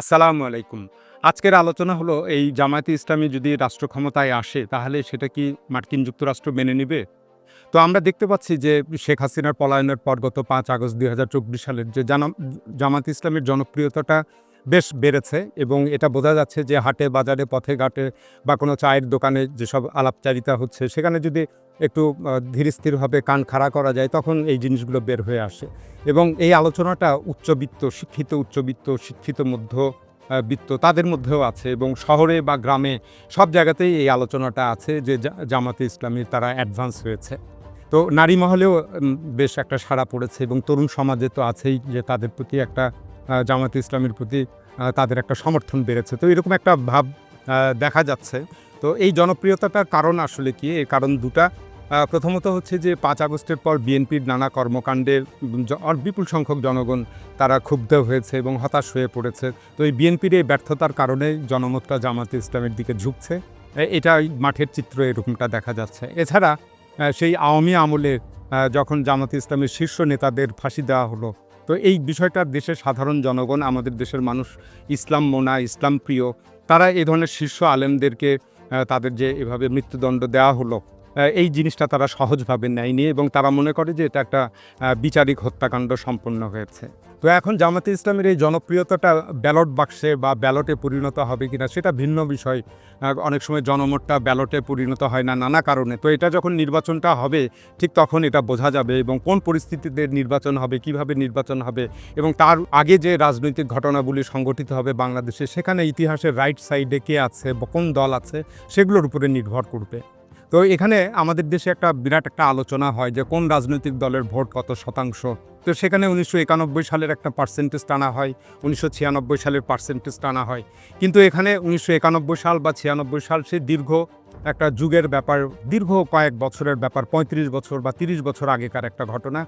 আসসালামু আলাইকুম। আজকের আলোচনা হলো এই জামায়াতে ইসলামী যদি রাষ্ট্র ক্ষমতায় আসে, তাহলে সেটা কি মার্কিন যুক্তরাষ্ট্র মেনে নেবে? তো আমরা দেখতে পাচ্ছি যে শেখ হাসিনার পলায়নের পর গত পাঁচ আগস্ট দুই হাজার চব্বিশ সালের যে জামাত ইসলামের জনপ্রিয়তাটা বেশ বেড়েছে এবং এটা বোঝা যাচ্ছে যে হাটে, বাজারে, পথে ঘাটে বা কোনো চায়ের দোকানে যেসব আলাপচারিতা হচ্ছে, সেখানে যদি একটু ধীরস্থিরভাবে কান খাড়া করা যায়, তখন এই জিনিসগুলো বের হয়ে আসে। এবং এই আলোচনাটা উচ্চবিত্ত, শিক্ষিত উচ্চবিত্ত, শিক্ষিত মধ্য বিত্ত তাদের মধ্যেও আছে এবং শহরে বা গ্রামে সব জায়গাতেই এই আলোচনাটা আছে যে জামাতে ইসলামী তারা অ্যাডভান্স হয়েছে। তো নারী মহলেও বেশ একটা সাড়া পড়েছে এবং তরুণ সমাজে তো আছেই যে তাদের প্রতি একটা জামাতে ইসলামের প্রতি তাদের একটা সমর্থন বেড়েছে। তো এরকম একটা ভাব দেখা যাচ্ছে। তো এই জনপ্রিয়তাটার কারণ আসলে কি? এর কারণ দুটা। প্রথমত হচ্ছে যে, পাঁচ আগস্টের পর বিএনপির নানা কর্মকাণ্ডের বিপুল সংখ্যক জনগণ তারা ক্ষুব্ধ হয়েছে এবং হতাশ হয়ে পড়েছে। তো এই বিএনপির এই ব্যর্থতার কারণে জনমতটা জামাতে ইসলামের দিকে ঝুঁকছে। এটা মাঠের চিত্র এরকমটা দেখা যাচ্ছে। এছাড়া সেই আওয়ামী আমলে যখন জামাতে ইসলামের শীর্ষ নেতাদের ফাঁসি দেওয়া হলো তো এই বিষয়টা দেশের সাধারণ জনগণ, আমাদের দেশের মানুষ ইসলাম মোনা, ইসলাম প্রিয়, তারা এই ধরনের শীর্ষ আলেমদেরকে তাদের যে এভাবে মৃত্যুদণ্ড দেওয়া হলো এই জিনিসটা তারা সহজভাবে নেয়নি এবং তারা মনে করে যে এটা একটা বিচারিক হত্যাকাণ্ড সম্পন্ন হয়েছে। তো এখন জামাতে ইসলামের এই জনপ্রিয়তাটা ব্যালট বাক্সে বা ব্যালটে পরিণত হবে কিনা সেটা ভিন্ন বিষয়। অনেক সময় জনমতটা ব্যালটে পরিণত হয় না নানা কারণে। তো এটা যখন নির্বাচনটা হবে, ঠিক তখন এটা বোঝা যাবে এবং কোন পরিস্থিতিতে নির্বাচন হবে, কীভাবে নির্বাচন হবে এবং তার আগে যে রাজনৈতিক ঘটনাগুলি সংগঠিত হবে বাংলাদেশে, সেখানে ইতিহাসের রাইট সাইডে কে আছে কোন দল আছে, সেগুলোর উপরে নির্ভর করবে। তো এখানে আমাদের দেশে একটা বিরাট একটা আলোচনা হয় যে কোন রাজনৈতিক দলের ভোট কত শতাংশ। তো সেখানে উনিশশো একানব্বই সালের একটা পার্সেন্টেজ টানা হয়, উনিশশো ছিয়ানব্বই সালের পার্সেন্টেজ টানা হয়। কিন্তু এখানে উনিশশো একানব্বই সাল বা ছিয়ানব্বই সাল সে দীর্ঘ একটা যুগের ব্যাপার, দীর্ঘ কয়েক বছরের ব্যাপার, পঁয়ত্রিশ বছর বা তিরিশ বছর আগেকার একটা ঘটনা।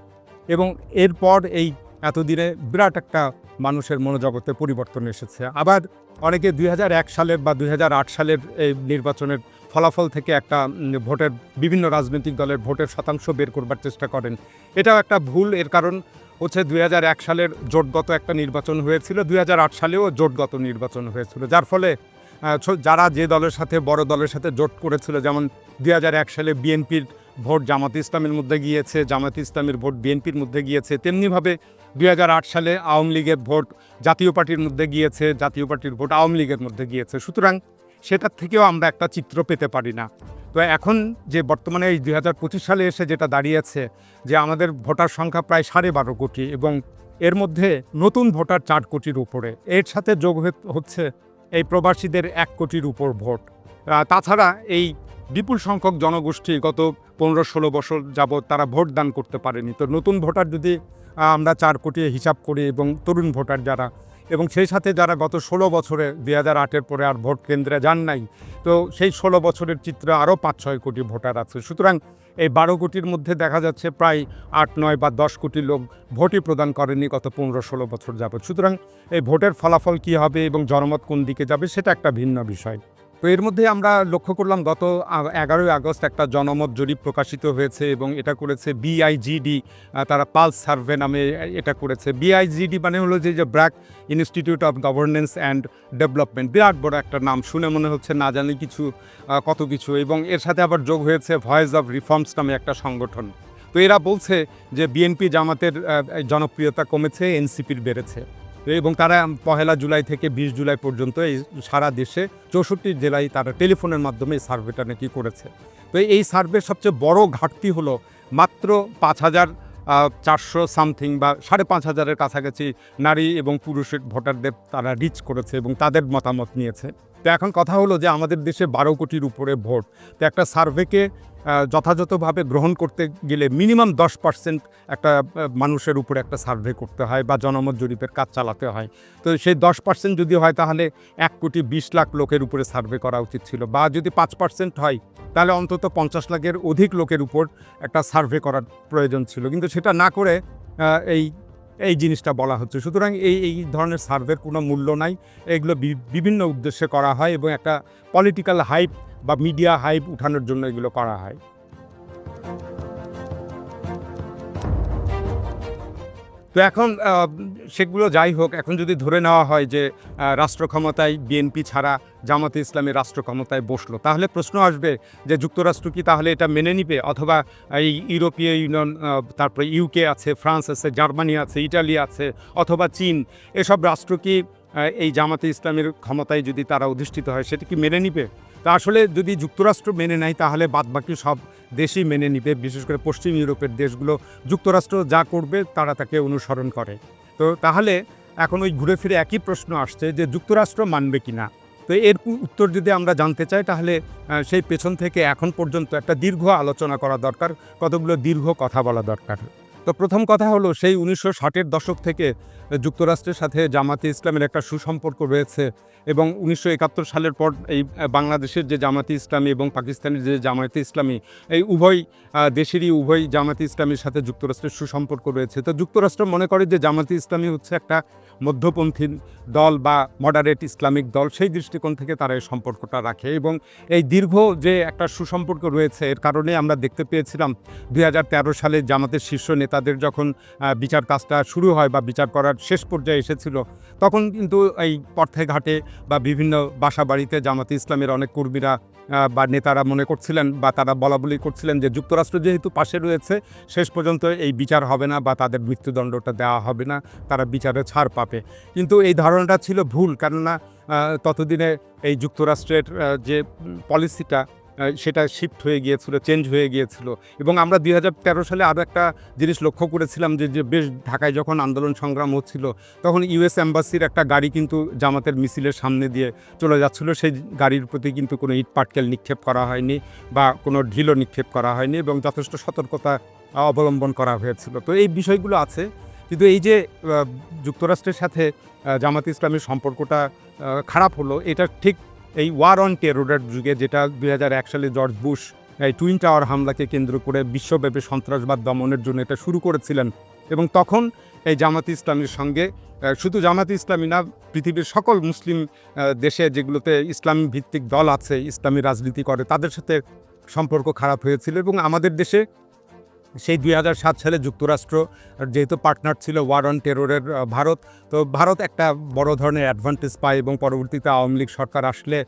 এবং এরপর এই এতদিনে বিরাট একটা মানুষের মনোজগতে পরিবর্তন এসেছে। আবার অনেকে দুই হাজার এক সালের বা দুই হাজার আট সালের এই নির্বাচনের ফলাফল থেকে একটা ভোটের বিভিন্ন রাজনৈতিক দলের ভোটের শতাংশ বের করবার চেষ্টা করেন। এটাও একটা ভুল, এর কারণ হচ্ছে দু হাজার এক সালের জোটগত একটা নির্বাচন হয়েছিল, দুই হাজার আট সালেও জোটগত নির্বাচন হয়েছিল। যার ফলে যারা যে দলের সাথে, বড় দলের সাথে জোট করেছিল, যেমন দুই হাজার এক সালে বিএনপির ভোট জামাত ইসলামের মধ্যে গিয়েছে, জামাত ইসলামের ভোট বিএনপির মধ্যে গিয়েছে, তেমনিভাবে দুই হাজার আট সালে আওয়ামী লীগের ভোট জাতীয় পার্টির মধ্যে গিয়েছে, জাতীয় পার্টির ভোট আওয়ামী লীগের মধ্যে গিয়েছে। সুতরাং সেটার থেকেও আমরা একটা চিত্র পেতে পারি না। তো এখন যে বর্তমানে এই দু হাজার পঁচিশ সালে এসে যেটা দাঁড়িয়েছে, যে আমাদের ভোটার সংখ্যা প্রায় সাড়ে বারো কোটি এবং এর মধ্যে নতুন ভোটার চার কোটির উপরে। এর সাথে যোগ হচ্ছে এই প্রবাসীদের এক কোটির উপর ভোট। তাছাড়া এই বিপুল সংখ্যক জনগোষ্ঠী গত পনেরো ষোলো বছর যাবৎ তারা ভোট দান করতে পারেনি। তো নতুন ভোটার যদি আমরা চার কোটি হিসাব করি এবং তরুণ ভোটার যারা এবং সেই সাথে যারা গত ষোলো বছরে দুই হাজার আটের পরে আর ভোট কেন্দ্রে যান নাই, তো সেই ষোলো বছরের চিত্র আরও পাঁচ, ছয় কোটি ভোটার আছে। সুতরাং এই বারো কোটির মধ্যে দেখা যাচ্ছে প্রায় আট, নয় বা দশ কোটি লোক ভোটই প্রদান করেনি গত পনেরো, ষোলো বছর যাবৎ। সুতরাং এই ভোটের ফলাফল কী হবে এবং জনমত কোন দিকে যাবে, সেটা একটা ভিন্ন বিষয়। তো এর মধ্যে আমরা লক্ষ্য করলাম গত এগারোই আগস্ট একটা জনমত জরিপ প্রকাশিত হয়েছে এবং এটা করেছে বিআইজিডি তারা পালস সার্ভে নামে এটা করেছে। বিআইজিডি মানে হলো যে যে BRAC institute of governance and development. বিরাট বড় একটা নাম, শুনে মনে হচ্ছে না জানি কিছু কত কিছু এবং এর সাথে আবার যোগ হয়েছে ভয়েস অফ রিফর্মস নামে একটা সংগঠন। তো এরা বলছে যে বিএনপি জামাতের জনপ্রিয়তা কমেছে এনসিপির বেড়েছে। এবং তারা পহেলা জুলাই থেকে বিশ জুলাই পর্যন্ত এই সারা দেশে চৌষট্টি জেলায় তারা টেলিফোনের মাধ্যমে এই সার্ভেটা নাকি করেছে। তো এই সার্ভের সবচেয়ে বড় ঘাটতি হলো মাত্র পাঁচ হাজার চারশো সামথিং বা সাড়ে পাঁচ হাজারের কাছাকাছি নারী এবং পুরুষের ভোটারদের তারা রিচ করেছে এবং তাদের মতামত নিয়েছে। তো এখন কথা হলো যে আমাদের দেশে বারো কোটির উপরে ভোট। তো একটা সার্ভেকে যথাযথভাবে গ্রহণ করতে গেলে মিনিমাম দশ পার্সেন্ট একটা মানুষের উপরে একটা সার্ভে করতে হয় বা জনমত জরিপের কাজ চালাতে হয়। তো সেই দশ পার্সেন্ট যদি হয় তাহলে এক কোটি বিশ লাখ লোকের উপরে সার্ভে করা উচিত ছিল বা যদি পাঁচ পার্সেন্ট হয় তাহলে অন্তত পঞ্চাশ লাখের অধিক লোকের উপর একটা সার্ভে করার প্রয়োজন ছিল। কিন্তু সেটা না করে এই এই জিনিসটা বলা হচ্ছে। সুতরাং এই এই ধরনের সার্ভের কোনো মূল্য নাই। এগুলো বিভিন্ন উদ্দেশ্যে করা হয় এবং একটা পলিটিক্যাল হাইপ বা মিডিয়া হাইপ উঠানোর জন্য এগুলো করা হয়। তো এখন সেগুলো যাই হোক, এখন যদি ধরে নেওয়া হয় যে রাষ্ট্র ক্ষমতায় বিএনপি ছাড়া জামাতে ইসলামী রাষ্ট্র ক্ষমতায় বসল। তাহলে প্রশ্ন আসবে যে যুক্তরাষ্ট্র কি তাহলে এটা মেনে নিবে? অথবা এই ইউরোপীয় ইউনিয়ন তারপরে ইউকে আছে, ফ্রান্স আছে, জার্মানি আছে, ইটালি আছে, অথবা চীন, এসব রাষ্ট্র কি এই জামাতে ইসলামের ক্ষমতায় যদি তারা অধিষ্ঠিত হয়, সেটা কি মেনে নিবে? তা আসলে যদি যুক্তরাষ্ট্র মেনে নেয়, তাহলে বাদবাকি সব দেশই মেনে নিবে, বিশেষ করে পশ্চিম ইউরোপের দেশগুলো। যুক্তরাষ্ট্র যা করবে, তারা তাকে অনুসরণ করে। তো তাহলে এখন ওই ঘুরে ফিরে একই প্রশ্ন আসছে যে যুক্তরাষ্ট্র মানবে কি না তো এর উত্তর যদি আমরা জানতে চাই, তাহলে সেই পেছন থেকে এখন পর্যন্ত একটা দীর্ঘ আলোচনা করা দরকার, কতগুলো দীর্ঘ কথা বলা দরকার। তো প্রথম কথা হলো, সেই উনিশশো ষাটের দশক থেকে যুক্তরাষ্ট্রের সাথে জামাতে ইসলামের একটা সুসম্পর্ক রয়েছে। এবং উনিশশো একাত্তর সালের পর এই বাংলাদেশের যে জামাতি ইসলামী এবং পাকিস্তানের যে জামায়াতে ইসলামী, এই উভয় দেশেরই উভয় জামাতি ইসলামীর সাথে যুক্তরাষ্ট্রের সুসম্পর্ক রয়েছে। তো যুক্তরাষ্ট্র মনে করে যে জামাতি ইসলামী হচ্ছে একটা মধ্যপন্থী দল বা মডারেট ইসলামিক দল, সেই দৃষ্টিকোণ থেকে তারা এই সম্পর্কটা রাখে এবং এই দীর্ঘ যে একটা সুসম্পর্ক রয়েছে, এর কারণে আমরা দেখতে পেয়েছিলাম দু হাজার তেরো সালে জামাতের শীর্ষ নেতাদের যখন বিচার কাজটা শুরু হয় বা বিচার করার শেষ পর্যায়ে এসেছিল, তখন কিন্তু এই পথে ঘাটে বা বিভিন্ন বাসা বাড়িতে জামাতে ইসলামের অনেক কর্মীরা বা নেতারা মনে করছিলেন বা তারা বলা বলি করছিলেন যে যুক্তরাষ্ট্র যেহেতু পাশে রয়েছে, শেষ পর্যন্ত এই বিচার হবে না বা তাদের মৃত্যুদণ্ডটা দেওয়া হবে না, তারা বিচারে ছাড় পাবে। কিন্তু এই ধারণাটা ছিল ভুল, কেননা ততদিনে এই যুক্তরাষ্ট্রের যে পলিসিটা সেটা শিফট হয়ে গিয়েছিল চেঞ্জ হয়ে গিয়েছিল। এবং আমরা দু হাজার তেরো সালে আরও একটা জিনিস লক্ষ্য করেছিলাম যে যে বেশ ঢাকায় যখন আন্দোলন সংগ্রাম হচ্ছিল, তখন ইউএস অ্যাম্বাসির একটা গাড়ি কিন্তু জামাতের মিছিলের সামনে দিয়ে চলে যাচ্ছিল। সেই গাড়ির প্রতি কিন্তু কোনো ইট পাটকেল নিক্ষেপ করা হয়নি বা কোনো ঢিলও নিক্ষেপ করা হয়নি এবং যথেষ্ট সতর্কতা অবলম্বন করা হয়েছিল। তো এই বিষয়গুলো আছে। কিন্তু এই যে যুক্তরাষ্ট্রের সাথে জামাত ইসলামের সম্পর্কটা খারাপ হলো, এটা ঠিক এই ওয়ার অন টেরোরের যুগে যেটা দু হাজার এক সালে জর্জ বুশ এই টুইন টাওয়ার হামলাকে কেন্দ্র করে বিশ্বব্যাপী সন্ত্রাসবাদ দমনের জন্য এটা শুরু করেছিলেন। এবং তখন এই জামাত ইসলামের সঙ্গে শুধু জামাত ইসলামী না, পৃথিবীর সকল মুসলিম দেশে যেগুলোতে ইসলামী ভিত্তিক দল আছে, ইসলামী রাজনীতি করে, তাদের সাথে সম্পর্ক খারাপ হয়েছিল। এবং আমাদের দেশে সেই দুই সালে যুক্তরাষ্ট্র, যেহেতু পার্টনার ছিল ওয়ার অন টেরোরের ভারত, তো ভারত একটা বড় ধরনের অ্যাডভান্টেজ পায় এবং পরবর্তীতে আওয়ামী লীগ সরকার আসলে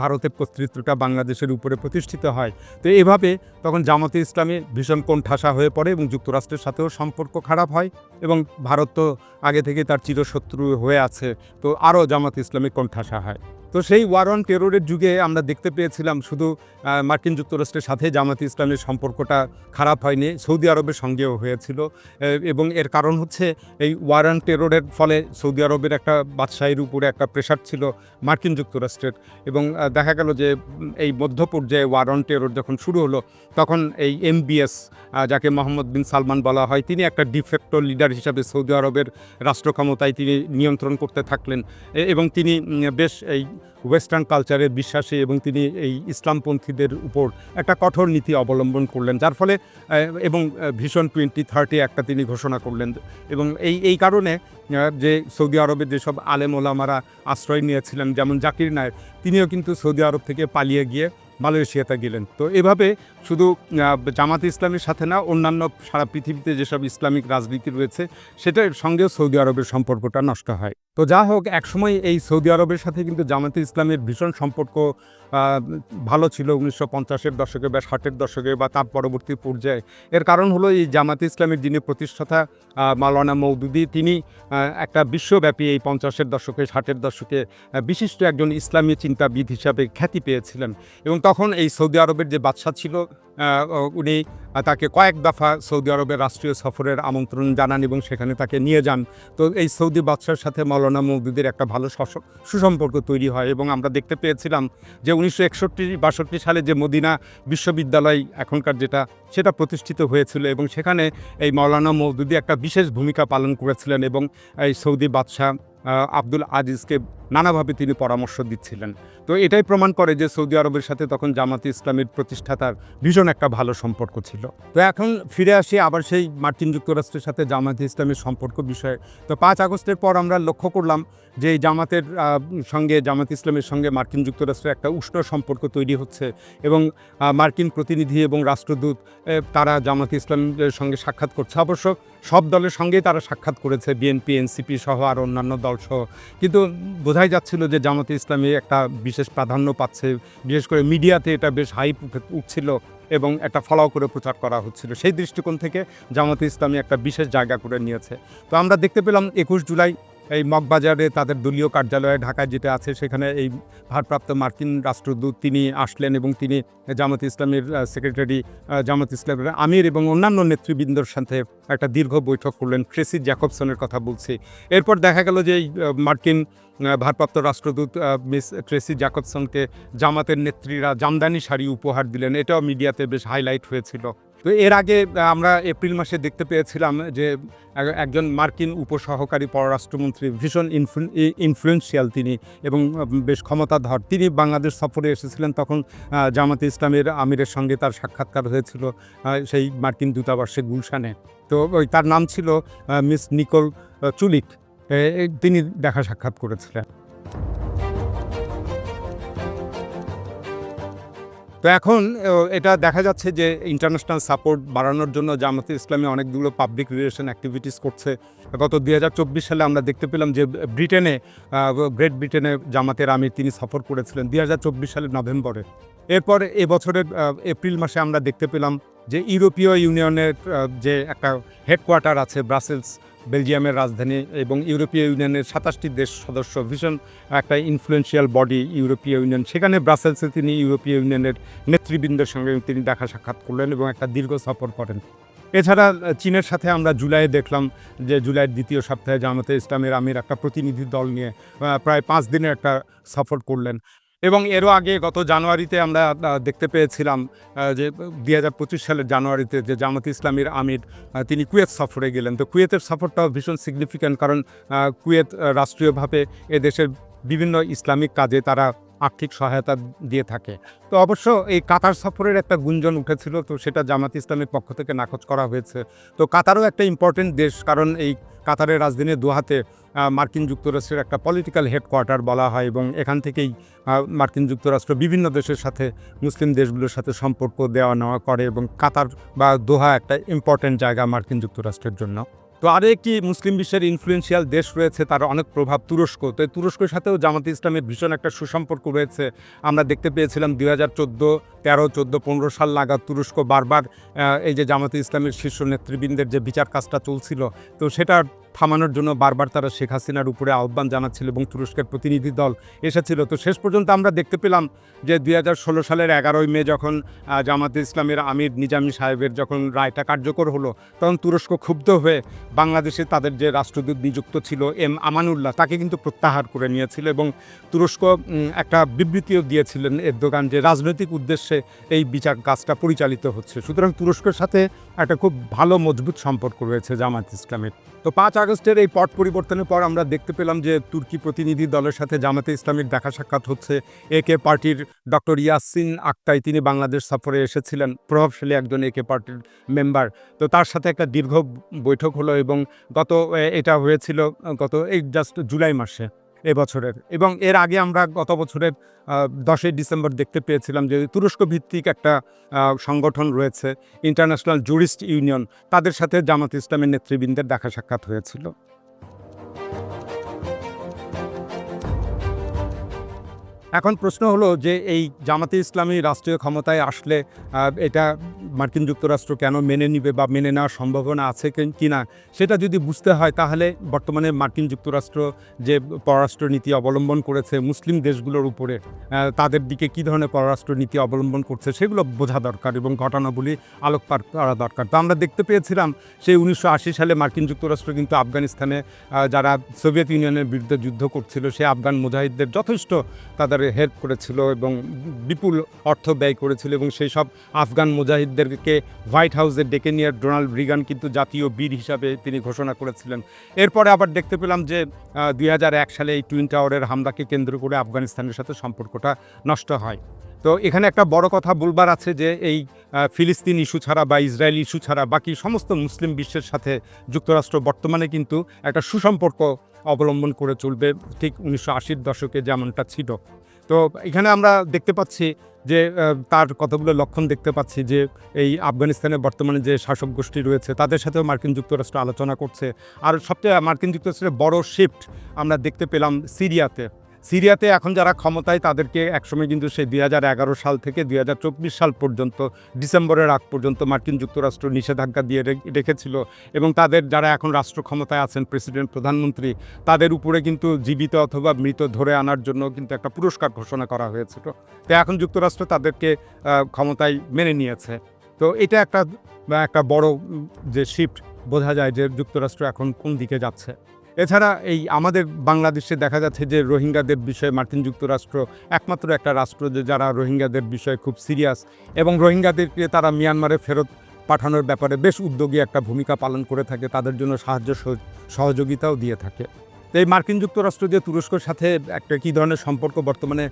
ভারতের কর্তৃত্বটা বাংলাদেশের উপরে প্রতিষ্ঠিত হয়। তো এভাবে তখন জামাতে ইসলামী ভীষণ কোণঠাসা হয়ে পড়ে এবং যুক্তরাষ্ট্রের সাথেও সম্পর্ক খারাপ হয় এবং ভারত তো আগে থেকে তার চিরশত্রু হয়ে আছে, তো আরও জামাত ইসলামী কোণঠাসা হয়। তো সেই ওয়ার অন টেরোরের যুগে আমরা দেখতে পেয়েছিলাম শুধু মার্কিন যুক্তরাষ্ট্রের সাথে জামাত ইসলামের সম্পর্কটা খারাপ হয়নি, সৌদি আরবের সঙ্গেও হয়েছিল। এবং এর কারণ হচ্ছে এই ওয়ার অন টেরোরের ফলে সৌদি আরবের একটা বাদশাহীর উপরে একটা প্রেশার ছিল মার্কিন যুক্তরাষ্ট্রের। এবং দেখা গেল যে, এই মধ্য পর্যায়ে ওয়ার অন টেরোর যখন শুরু হলো, তখন এই এমবিএস যাকে মোহাম্মদ বিন সালমান বলা হয়, তিনি একটা ডিফেক্টো লিডার হিসাবে সৌদি আরবের রাষ্ট্র ক্ষমতায় তিনি নিয়ন্ত্রণ করতে থাকলেন। এবং তিনি বেশ এই ওয়েস্টার্ন কালচারে বিশ্বাসী এবং তিনি এই ইসলামপন্থীদের উপর একটা কঠোর নীতি অবলম্বন করলেন, যার ফলে এবং ভীষণ টোয়েন্টি থার্টি একটা তিনি ঘোষণা করলেন। এবং এই এই কারণে যে সৌদি আরবের যেসব আলেম ওলামারা আশ্রয় নিয়েছিলেন, যেমন জাকির নায়েক, তিনিও কিন্তু সৌদি আরব থেকে পালিয়ে গিয়ে মালয়েশিয়াতে গেলেন। তো এভাবে শুধু জামাত ইসলামের সাথে না, অন্যান্য সারা পৃথিবীতে যেসব ইসলামিক রাজনীতি রয়েছে, সেটার সঙ্গেও সৌদি আরবের সম্পর্কটা নষ্ট হয়। তো যা হোক একসময় এই সৌদি আরবের সাথে কিন্তু জামাতে ইসলামের ভীষণ সম্পর্ক ভালো ছিল উনিশশো পঞ্চাশের দশকে বা ষাটের দশকে বা তার পরবর্তী পর্যায়ে। এর কারণ হলো এই জামাতে ইসলামের যিনি প্রতিষ্ঠাতা মাওলানা মৌদুদি, তিনি একটা বিশ্বব্যাপী এই পঞ্চাশের দশকে, ষাটের দশকে বিশিষ্ট একজন ইসলামী চিন্তাবিদ হিসাবে খ্যাতি পেয়েছিলেন। এবং তখন এই সৌদি আরবের যে বাদশা ছিল উনি তাকে কয়েক দফা সৌদি আরবের রাষ্ট্রীয় সফরের আমন্ত্রণ জানান এবং সেখানে তাকে নিয়ে যান। তো এই সৌদি বাদশার সাথে মৌলানা মৌদুদের একটা ভালো সুসম্পর্ক তৈরি হয় এবং আমরা দেখতে পেয়েছিলাম যে উনিশশো একষট্টি, বাষট্টি সালে যে মদিনা বিশ্ববিদ্যালয় এখনকার যেটা, সেটা প্রতিষ্ঠিত হয়েছিল এবং সেখানে এই মৌলানা মৌদুদি একটা বিশেষ ভূমিকা পালন করেছিলেন এবং এই সৌদি বাদশাহ আব্দুল আজিজকে নানাভাবে তিনি পরামর্শ দিচ্ছিলেন। তো এটাই প্রমাণ করে যে সৌদি আরবের সাথে তখন জামাতে ইসলামের প্রতিষ্ঠাতার ভীষণ একটা ভালো সম্পর্ক ছিল। তো এখন ফিরে আসি আবার সেই মার্কিন যুক্তরাষ্ট্রের সাথে জামাতে ইসলামের সম্পর্ক বিষয়ে। তো পাঁচ আগস্টের পর আমরা লক্ষ্য করলাম যে জামাতের সঙ্গে, জামাত ইসলামের সঙ্গে মার্কিন যুক্তরাষ্ট্রের একটা উষ্ণ সম্পর্ক তৈরি হচ্ছে এবং মার্কিন প্রতিনিধি এবং রাষ্ট্রদূত তারা জামাত ইসলামের সঙ্গে সাক্ষাৎ করছে। অবশ্য সব দলের সঙ্গেই তারা সাক্ষাৎ করেছে বিএনপি এনসিপি সহ আর অন্যান্য দলসহ কিন্তু বোঝাই যাচ্ছিল যে জামাতে ইসলামী একটা বিশেষ প্রাধান্য পাচ্ছে, বিশেষ করে মিডিয়াতে এটা বেশ হাইপ উঠছিল এবং একটা ফলাও করে প্রচার করা হচ্ছিল। সেই দৃষ্টিকোণ থেকে জামাতে ইসলামী একটা বিশেষ জায়গা করে নিয়েছে। তো আমরা দেখতে পেলাম একুশ জুলাই এই মগবাজারে তাদের দলীয় কার্যালয়ে ঢাকায় যেটা আছে, সেখানে এই ভারপ্রাপ্ত মার্কিন রাষ্ট্রদূত তিনি আসলেন এবং তিনি জামাত ইসলামের সেক্রেটারি জামাত ইসলামের আমির এবং অন্যান্য নেতৃবৃন্দর সাথে একটা দীর্ঘ বৈঠক করলেন। ট্রেসি জ্যাকবসনের কথা বলছি। এরপর দেখা গেল যে এই মার্কিন ভারপ্রাপ্ত রাষ্ট্রদূত মিস ট্রেসি জ্যাকবসনকে জামাতের নেত্রীরা জামদানি শাড়ি উপহার দিলেন। এটাও মিডিয়াতে বেশ হাইলাইট হয়েছিল। তো এর আগে আমরা এপ্রিল মাসে দেখতে পেয়েছিলাম যে একজন মার্কিন উপসহকারী পররাষ্ট্রমন্ত্রী ভীষণ ইনফ্লুয়েন্সিয়াল তিনি এবং বেশ ক্ষমতাধর। তিনি বাংলাদেশ সফরে এসেছিলেন তখন জামাতে ইসলামের আমিরের সঙ্গে তার সাক্ষাৎকার হয়েছিল সেই মার্কিন দূতাবাসে গুলশানে। তো ওই তার নাম ছিল মিস নিকোল চুলিক। তিনি দেখা সাক্ষাৎ করেছিলেন। তো এখন এটা দেখা যাচ্ছে যে ইন্টারন্যাশনাল সাপোর্ট বাড়ানোর জন্য জামাতে ইসলামী অনেকগুলো পাবলিক রিলেশন অ্যাক্টিভিটিস করছে। গত দুই হাজার চব্বিশ সালে আমরা দেখতে পেলাম যে ব্রিটেনে গ্রেট ব্রিটেনে জামাতের আমির তিনি সফর করেছিলেন দুই হাজার চব্বিশ সালের নভেম্বরে। এরপর এবছরের এপ্রিল মাসে আমরা দেখতে পেলাম যে ইউরোপীয় ইউনিয়নের যে একটা হেডকোয়ার্টার আছে ব্রাসেলস বেলজিয়ামের রাজধানী এবং ইউরোপীয় ইউনিয়নের সাতাশটি দেশ সদস্য, ভীষণ একটা ইনফ্লুয়েন্সিয়াল বডি ইউরোপীয় ইউনিয়ন। সেখানে ব্রাসেলসে তিনি ইউরোপীয় ইউনিয়নের নেতৃবৃন্দের সঙ্গে তিনি দেখা সাক্ষাৎ করলেন এবং একটা দীর্ঘ সফর করেন। এছাড়া, চীনের সাথে আমরা জুলাইয়ে দেখলাম যে জুলাইয়ের দ্বিতীয় সপ্তাহে জামাতে ইসলামের আমির একটা প্রতিনিধি দল নিয়ে প্রায় পাঁচ দিনের একটা সফর করলেন। এবং এরও আগে গত জানুয়ারিতে আমরা দেখতে পেয়েছিলাম যে দুই হাজার পঁচিশ সালের জানুয়ারিতে যে জামাত ইসলামীর আমির তিনি কুয়েত সফরে গেলেন। তো কুয়েতের সফরটাও ভীষণ সিগনিফিক্যান্ট কারণ কুয়েত রাষ্ট্রীয়ভাবে এদেশের বিভিন্ন ইসলামিক কাজে তারা আর্থিক সহায়তা দিয়ে থাকে। তো অবশ্য এই কাতার সফরের একটা গুঞ্জন উঠেছিল, তো সেটা জামাত ইসলামের পক্ষ থেকে নাকচ করা হয়েছে। তো কাতারও একটা ইম্পর্টেন্ট দেশ, কারণ এই কাতারের রাজধানী দোহাতে মার্কিন যুক্তরাষ্ট্রের একটা পলিটিক্যাল হেডকোয়ার্টার বলা হয় এবং এখান থেকেই মার্কিন যুক্তরাষ্ট্র বিভিন্ন দেশের সাথে মুসলিম দেশগুলোর সাথে সম্পর্ক দেওয়া নেওয়া করে এবং কাতার বা দোহা একটা ইম্পর্টেন্ট জায়গা মার্কিন যুক্তরাষ্ট্রের জন্য। তো আরও একটি মুসলিম বিশ্বের ইনফ্লুয়েন্সিয়াল দেশ রয়েছে, তার অনেক প্রভাব তুরস্ক। তো তুরস্কের সাথেও জামাত ইসলামের ভীষণ একটা সুসম্পর্ক রয়েছে। আমরা দেখতে পেয়েছিলাম দুই হাজার চোদ্দ, তেরো, চোদ্দ, পনেরো সাল নাগাদ তুরস্ক বারবার এই যে জামাতে ইসলামের শীর্ষ নেতৃবৃন্দের যে বিচার কাজটা চলছিল, তো সেটা থামানোর জন্য বারবার তারা শেখ হাসিনার উপরে আহ্বান জানাচ্ছিল এবং তুরস্কের প্রতিনিধি দল এসেছিল। তো শেষ পর্যন্ত আমরা দেখতে পেলাম যে দুই হাজার ষোলো সালের এগারোই মে যখন জামাতে ইসলামের আমির নিজামী সাহেবের যখন রায়টা কার্যকর হলো, তখন তুরস্ক ক্ষুব্ধ হয়ে বাংলাদেশে তাদের যে রাষ্ট্রদূত নিযুক্ত ছিল এম আমানুল্লাহ, তাকে কিন্তু প্রত্যাহার করে নিয়েছিল এবং তুরস্ক একটা বিবৃতিও দিয়েছিলেন এরদোগান যে রাজনৈতিক উদ্দেশ্যে এই বিচার কাজটা পরিচালিত হচ্ছে। সুতরাং তুরস্কের সাথে একটা খুব ভালো, মজবুত সম্পর্ক রয়েছে জামাত ইসলামের। তো পাঁচ আগস্টের এই পট পরিবর্তনের পর আমরা দেখতে পেলাম যে তুর্কি প্রতিনিধি দলের সাথে জামাতে ইসলামের দেখা সাক্ষাৎ হচ্ছে। এ কে পার্টির ডক্টর ইয়াসিন আক্তাই, তিনি বাংলাদেশ সফরে এসেছিলেন, প্রভাবশালী একজন এ কে পার্টির মেম্বার। তো তার সাথে একটা দীর্ঘ বৈঠক হলো এবং গত এটা হয়েছিল গত, এই জাস্ট জুলাই মাসে। এবছরের। এবং এর আগে আমরা গত বছরের দশই ডিসেম্বর দেখতে পেয়েছিলাম যে তুরস্ক ভিত্তিক একটা সংগঠন রয়েছে, ইন্টারন্যাশনাল জুরিস্ট ইউনিয়ন। তাদের সাথে জামাত ইসলামের নেতৃবৃন্দের দেখা সাক্ষাৎ হয়েছিল। এখন প্রশ্ন হলো যে এই জামাতে ইসলামী রাষ্ট্রীয় ক্ষমতায় আসলে এটা মার্কিন যুক্তরাষ্ট্র কেন মেনে নিবে বা মেনে নেওয়ার সম্ভাবনা আছে কি- না, সেটা যদি বুঝতে হয় তাহলে বর্তমানে মার্কিন যুক্তরাষ্ট্র যে পররাষ্ট্র নীতি অবলম্বন করেছে মুসলিম দেশগুলোর উপরে তাদের দিকে কী ধরনের পররাষ্ট্র নীতি অবলম্বন করছে সেগুলো বোঝা দরকার এবং ঘটনাগুলি আলোকপাত করা দরকার। তো আমরা দেখতে পেয়েছিলাম সেই উনিশশো আশি সালে মার্কিন যুক্তরাষ্ট্র কিন্তু আফগানিস্তানে যারা সোভিয়েত ইউনিয়নের বিরুদ্ধে যুদ্ধ করছিল সে আফগান মুজাহিদদের যথেষ্ট তাদের তার হেল্প করেছিল এবং বিপুল অর্থ ব্যয় করেছিল এবং সেই সব আফগান মুজাহিদদেরকে হোয়াইট হাউসে ডেকে নিয়ে ডোনাল্ড রিগান কিন্তু জাতীয় বীর হিসাবে তিনি ঘোষণা করেছিলেন। এরপরে আবার দেখতে পেলাম যে দুই হাজার এক সালে এই টুইন টাওয়ারের হামলাকে কেন্দ্র করে আফগানিস্তানের সাথে সম্পর্কটা নষ্ট হয়। তো এখানে একটা বড় কথা বলবার আছে যে, এই ফিলিস্তিন ইস্যু ছাড়া বা ইসরায়েল ইস্যু ছাড়া বাকি সমস্ত মুসলিম বিশ্বের সাথে যুক্তরাষ্ট্র বর্তমানে কিন্তু একটা সুসম্পর্ক অবলম্বন করে চলবে, ঠিক উনিশশো আশির দশকে যেমনটা ছিল। তো এখানে আমরা দেখতে পাচ্ছি যে তার কতগুলো লক্ষণ দেখতে পাচ্ছি যে, এই আফগানিস্তানে বর্তমানে যে শাসক গোষ্ঠী রয়েছে, তাদের সাথেও মার্কিন যুক্তরাষ্ট্র আলোচনা করছে। আর সবচেয়ে মার্কিন যুক্তরাষ্ট্রের বড় শিফট আমরা দেখতে পেলাম সিরিয়াতে। সিরিয়াতে এখন যারা ক্ষমতায়, তাদেরকে একসময় কিন্তু সেই দুই হাজার এগারো সাল থেকে দুই হাজার চব্বিশ সাল পর্যন্ত, ডিসেম্বরের আগ পর্যন্ত মার্কিন যুক্তরাষ্ট্র নিষেধাজ্ঞা দিয়ে রেখেছিল এবং তাদের যারা এখন রাষ্ট্র ক্ষমতায় আছেন, প্রেসিডেন্ট, প্রধানমন্ত্রী, তাদের উপরে কিন্তু জীবিত অথবা মৃত ধরে আনার জন্য কিন্তু একটা পুরস্কার ঘোষণা করা হয়েছিল। তো এখন যুক্তরাষ্ট্র তাদেরকে ক্ষমতায় মেনে নিয়েছে। তো এটা একটা একটা বড় যে শিফট বোঝা যায় যে যুক্তরাষ্ট্র এখন কোন দিকে যাচ্ছে। এছাড়া এই আমাদের বাংলাদেশে দেখা যাচ্ছে যে রোহিঙ্গাদের বিষয়ে মার্কিন যুক্তরাষ্ট্র একমাত্র একটা রাষ্ট্র যে যারা রোহিঙ্গাদের বিষয়ে খুব সিরিয়াস এবং রোহিঙ্গাদেরকে তারা মিয়ানমারে ফেরত পাঠানোর ব্যাপারে বেশ উদ্যোগী একটা ভূমিকা পালন করে থাকে, তাদের জন্য সাহায্য সহ- সহযোগিতাও দিয়ে থাকে। তো এই মার্কিন যুক্তরাষ্ট্র যে তুরস্কর সাথে একটা কী ধরনের সম্পর্ক বর্তমানে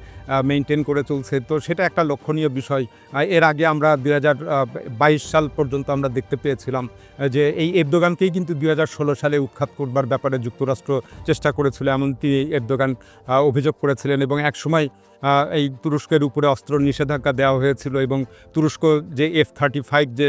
মেনটেন করে চলছে, তো সেটা একটা লক্ষণীয় বিষয়। এর আগে আমরা দুই সাল পর্যন্ত আমরা দেখতে পেয়েছিলাম যে এই এরদোগানকেই কিন্তু দু হাজার ষোলো সালে উৎখাত করবার ব্যাপারে যুক্তরাষ্ট্র চেষ্টা করেছিল এমনকি এরদোগান অভিযোগ করেছিলেন এবং একসময় এই তুরস্কের উপরে অস্ত্র নিষেধাজ্ঞা দেওয়া হয়েছিল এবং তুরস্ক যে এফ থার্টি ফাইভ যে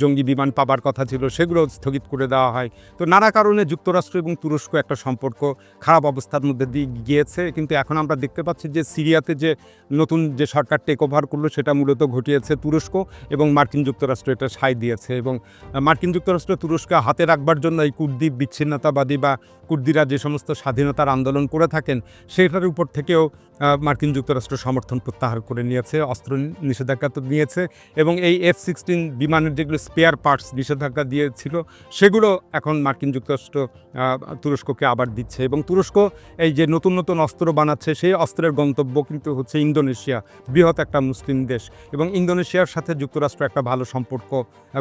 জঙ্গি বিমান পাবার কথা ছিল, সেগুলো স্থগিত করে দেওয়া হয়। তো নানা কারণে যুক্তরাষ্ট্র এবং তুরস্ক একটা সম্পর্ক খারাপ অবস্থার মধ্যে দিয়ে গিয়েছে, কিন্তু এখন আমরা দেখতে পাচ্ছি যে সিরিয়াতে যে নতুন যে সরকার টেক ওভার করল, সেটা মূলত ঘটিয়েছে তুরস্ক এবং মার্কিন যুক্তরাষ্ট্র এটা সাই দিয়েছে এবং মার্কিন যুক্তরাষ্ট্র তুরস্কে হাতে রাখবার জন্য এই কুর্দি বিচ্ছিন্নতাবাদী বা কুর্দিরা যে সমস্ত স্বাধীনতার আন্দোলন করে থাকেন, সেটার উপর থেকেও মার্কিন যুক্তরাষ্ট্র সমর্থন প্রত্যাহার করে নিয়েছে, অস্ত্র নিষেধাজ্ঞা তো নিয়েছে এবং এই এফ সিক্সটিন বিমানের যেগুলো স্পেয়ার পার্টস নিষেধাজ্ঞা দিয়েছিল, সেগুলো এখন মার্কিন যুক্তরাষ্ট্র তুরস্ককে আবার দিচ্ছে এবং তুরস্ক এই যে নতুন নতুন অস্ত্র বানাচ্ছে, সেই অস্ত্রের গন্তব্য কিন্তু হচ্ছে ইন্দোনেশিয়া, বৃহৎ একটা মুসলিম দেশ এবং ইন্দোনেশিয়ার সাথে যুক্তরাষ্ট্র একটা ভালো সম্পর্ক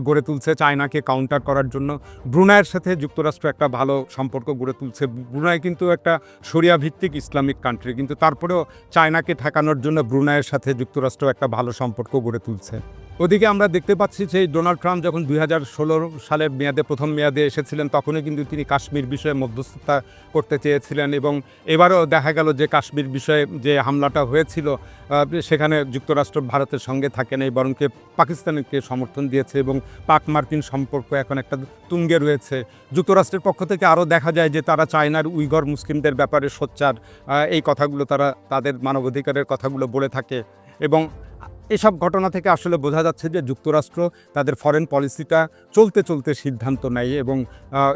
গড়ে তুলছে চায়নাকে কাউন্টার করার জন্য, ব্রুনাইয়ের সাথে যুক্তরাষ্ট্র একটা ভালো সম্পর্ক গড়ে তুলছে, ব্রুনাই কিন্তু একটা শরিয়া ভিত্তিক ইসলামিক কান্ট্রি কিন্তু তারপরেও চায়নাকে ঠেকানোর জন্য ব্রুনাইয়ের সাথে যুক্তরাষ্ট্র একটা ভালো সম্পর্ক গড়ে তুলছে। ওদিকে আমরা দেখতে পাচ্ছি যে ডোনাল্ড ট্রাম্প যখন দুই হাজার ষোলো সালের মেয়াদে, প্রথম মেয়াদে এসেছিলেন, তখনই কিন্তু তিনি কাশ্মীর বিষয়ে মধ্যস্থতা করতে চেয়েছিলেন এবং এবারও দেখা গেল যে কাশ্মীর বিষয়ে যে হামলাটা হয়েছিল সেখানে যুক্তরাষ্ট্র ভারতের সঙ্গে থাকে নাই বরংকে পাকিস্তানকে সমর্থন দিয়েছে এবং পাক মার্কিন সম্পর্ক এখন একটা তুঙ্গে রয়েছে। যুক্তরাষ্ট্রের পক্ষ থেকে আরও দেখা যায় যে তারা চায়নার উইগর মুসলিমদের ব্যাপারে সোচ্চার এই কথাগুলো তারা তাদের মানবাধিকারের কথাগুলো বলে থাকে এবং এসব ঘটনা থেকে আসলে বোঝা যাচ্ছে যে যুক্তরাষ্ট্র তাদের ফরেন পলিসিটা চলতে চলতে সিদ্ধান্ত নেয় এবং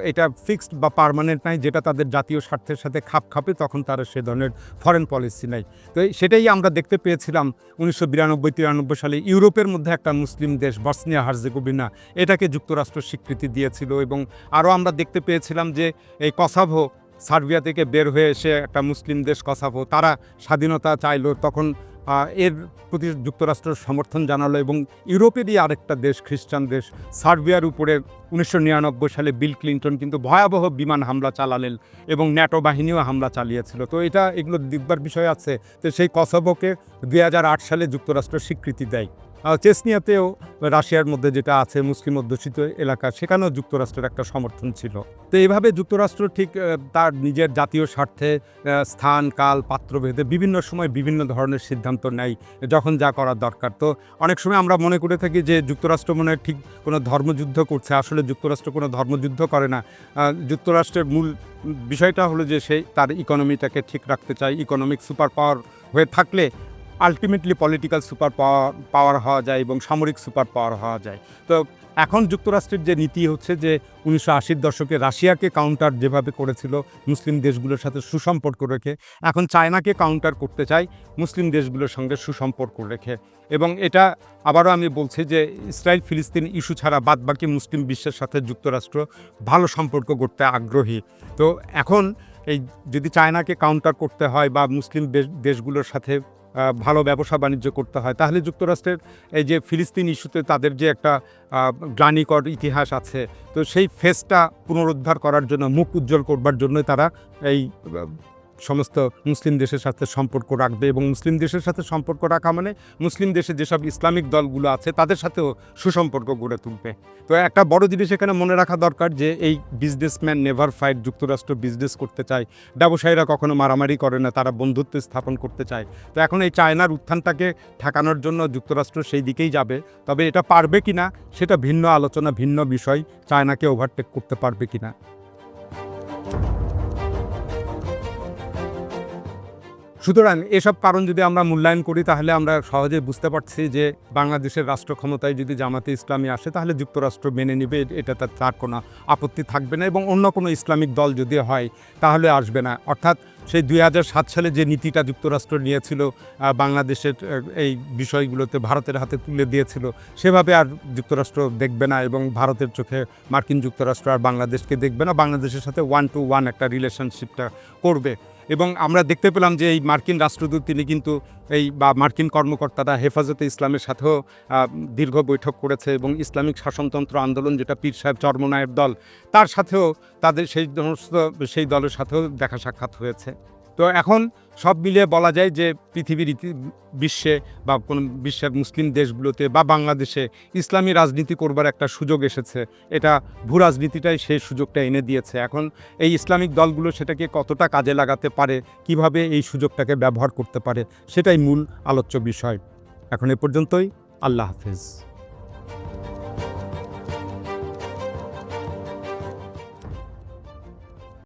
এটা ফিক্সড বা পারমানেন্ট নাই, যেটা তাদের জাতীয় স্বার্থের সাথে খাপ খাপে তখন তারা সে ধরনের ফরেন পলিসি নেয়। তো সেটাই আমরা দেখতে পেয়েছিলাম উনিশশো বিরানব্বই, তিরানব্বই সালে। ইউরোপের মধ্যে একটা মুসলিম দেশ, বসনিয়া হার্জেগোভিনা, এটাকে যুক্তরাষ্ট্র স্বীকৃতি দিয়েছিল এবং আরও আমরা দেখতে পেয়েছিলাম যে এই কসাভো, সার্বিয়া থেকে বের হয়ে এসে একটা মুসলিম দেশ কসাভো, তারা স্বাধীনতা চাইলো, তখন এর প্রতি যুক্তরাষ্ট্র সমর্থন জানালো এবং ইউরোপেরই আরেকটা দেশ, খ্রিস্টান দেশ, সার্বিয়ার উপরে উনিশশো নিরানব্বই সালে বিল ক্লিন্টন কিন্তু ভয়াবহ বিমান হামলা চালালেন এবং ন্যাটো বাহিনীও হামলা চালিয়েছিল। তো এটা এগুলো দেখবার বিষয় আছে। তো সেই কসবোকে দুই হাজার আট সালে যুক্তরাষ্ট্র স্বীকৃতি দেয়। চেসনিয়াতেও রাশিয়ার মধ্যে যেটা আছে, মুসলিম অধ্যুষিত এলাকা, সেখানেও যুক্তরাষ্ট্রের একটা সমর্থন ছিল। তো এইভাবে যুক্তরাষ্ট্র ঠিক তার নিজের জাতীয় স্বার্থে স্থান, কাল, পাত্রভেদে বিভিন্ন সময় বিভিন্ন ধরনের সিদ্ধান্ত নেয়, যখন যা করার দরকার। তো অনেক সময় আমরা মনে করে থাকি যে যুক্তরাষ্ট্র মনে ঠিক কোনো ধর্মযুদ্ধ করছে, আসলে যুক্তরাষ্ট্র কোনো ধর্মযুদ্ধ করে না। যুক্তরাষ্ট্রের মূল বিষয়টা হলো যে সে তার ইকোনমিটাকে ঠিক রাখতে চায় ইকোনমিক সুপার পাওয়ার হয়ে থাকলে ultimately political super power power হওয়া যায় এবং সামরিক সুপার পাওয়ার হওয়া যায়। তো এখন যুক্তরাষ্ট্রের যে নীতি হচ্ছে যে উনিশশো আশির দশকে রাশিয়াকে কাউন্টার যেভাবে করেছিল মুসলিম দেশগুলোর সাথে সুসম্পর্ক রেখে, এখন চায়নাকে কাউন্টার করতে চায় মুসলিম দেশগুলোর সঙ্গে সুসম্পর্ক রেখে। এবং এটা আবারও আমি বলছি যে ইসরায়েল ফিলিস্তিন ইস্যু ছাড়া বাদবাকি মুসলিম বিশ্বের সাথে যুক্তরাষ্ট্র ভালো সম্পর্ক করতে আগ্রহী। তো এখন এই যদি চায়নাকে কাউন্টার করতে হয় বা মুসলিম দেশ- দেশগুলোর সাথে ভালো ব্যবসা বাণিজ্য করতে হয়। তাহলে যুক্তরাষ্ট্রের এই যে ফিলিস্তিন ইস্যুতে তাদের যে একটা গ্লানিকর ইতিহাস আছে, তো সেই ফেসটা পুনরুদ্ধার করার জন্য, মুখ উজ্জ্বল করবার জন্যই তারা এই সমস্ত মুসলিম দেশের সাথে সম্পর্ক রাখবে এবং মুসলিম দেশের সাথে সম্পর্ক রাখা মানে মুসলিম দেশে যেসব ইসলামিক দলগুলো আছে, তাদের সাথেও সুসম্পর্ক গড়ে তুলবে। তো একটা বড় জিনিস এখানে মনে রাখা দরকার যে, এই বিজনেসম্যান নেভার ফাইট যুক্তরাষ্ট্র বিজনেস করতে চায়। ব্যবসায়ীরা কখনো মারামারি করে না, তারা বন্ধুত্ব স্থাপন করতে চায়। তো এখন এই চায়নার উত্থানটাকে ঠেকানোর জন্য যুক্তরাষ্ট্র সেই দিকেই যাবে। তবে এটা পারবে কিনা, সেটা ভিন্ন আলোচনা, ভিন্ন বিষয়। চায়নাকে ওভারটেক করতে পারবে কিনা। সুতরাং এসব কারণ যদি আমরা মূল্যায়ন করি, তাহলে আমরা সহজে বুঝতে পারছি যে বাংলাদেশের রাষ্ট্র ক্ষমতায় যদি জামাতে ইসলামী আসে, তাহলে যুক্তরাষ্ট্র মেনে নেবে, এটা তার কোনো আপত্তি থাকবে না এবং অন্য কোনো ইসলামিক দল যদি হয়, তাহলে আসবে না। অর্থাৎ সেই দুই সালে যে নীতিটা যুক্তরাষ্ট্র নিয়েছিল বাংলাদেশের এই বিষয়গুলোতে ভারতের হাতে তুলে দিয়েছিল, সেভাবে আর যুক্তরাষ্ট্র দেখবে না এবং ভারতের চোখে মার্কিন যুক্তরাষ্ট্র আর বাংলাদেশকে দেখবে না। বাংলাদেশের সাথে ওয়ান টু ওয়ান একটা রিলেশনশিপটা করবে। এবং আমরা দেখতে পেলাম যে এই মার্কিন রাষ্ট্রদূত, তিনি কিন্তু এই বা মার্কিন কর্মকর্তারা হেফাজতে ইসলামের সাথেও দীর্ঘ বৈঠক করেছে এবং ইসলামিক শাসনতন্ত্র আন্দোলন, যেটা পীর সাহেব চর্মনায়ের দল, তার সাথেও তাদের সেই সেই দলের সাথেও দেখা সাক্ষাৎ হয়েছে। তো এখন সব মিলিয়ে বলা যায় যে পৃথিবীর ইতি- বিশ্বে বা কোনো বিশ্বের মুসলিম দেশগুলোতে বা বাংলাদেশে ইসলামী রাজনীতি করবার একটা সুযোগ এসেছে। এটা ভূ রাজনীতিটাই সেই সুযোগটা এনে দিয়েছে। এখন এই ইসলামিক দলগুলো সেটাকে কতটা কাজে লাগাতে পারে, কীভাবে এই সুযোগটাকে ব্যবহার করতে পারে, সেটাই মূল আলোচ্য বিষয়। এখন এ পর্যন্তই। আল্লাহ হাফেজ।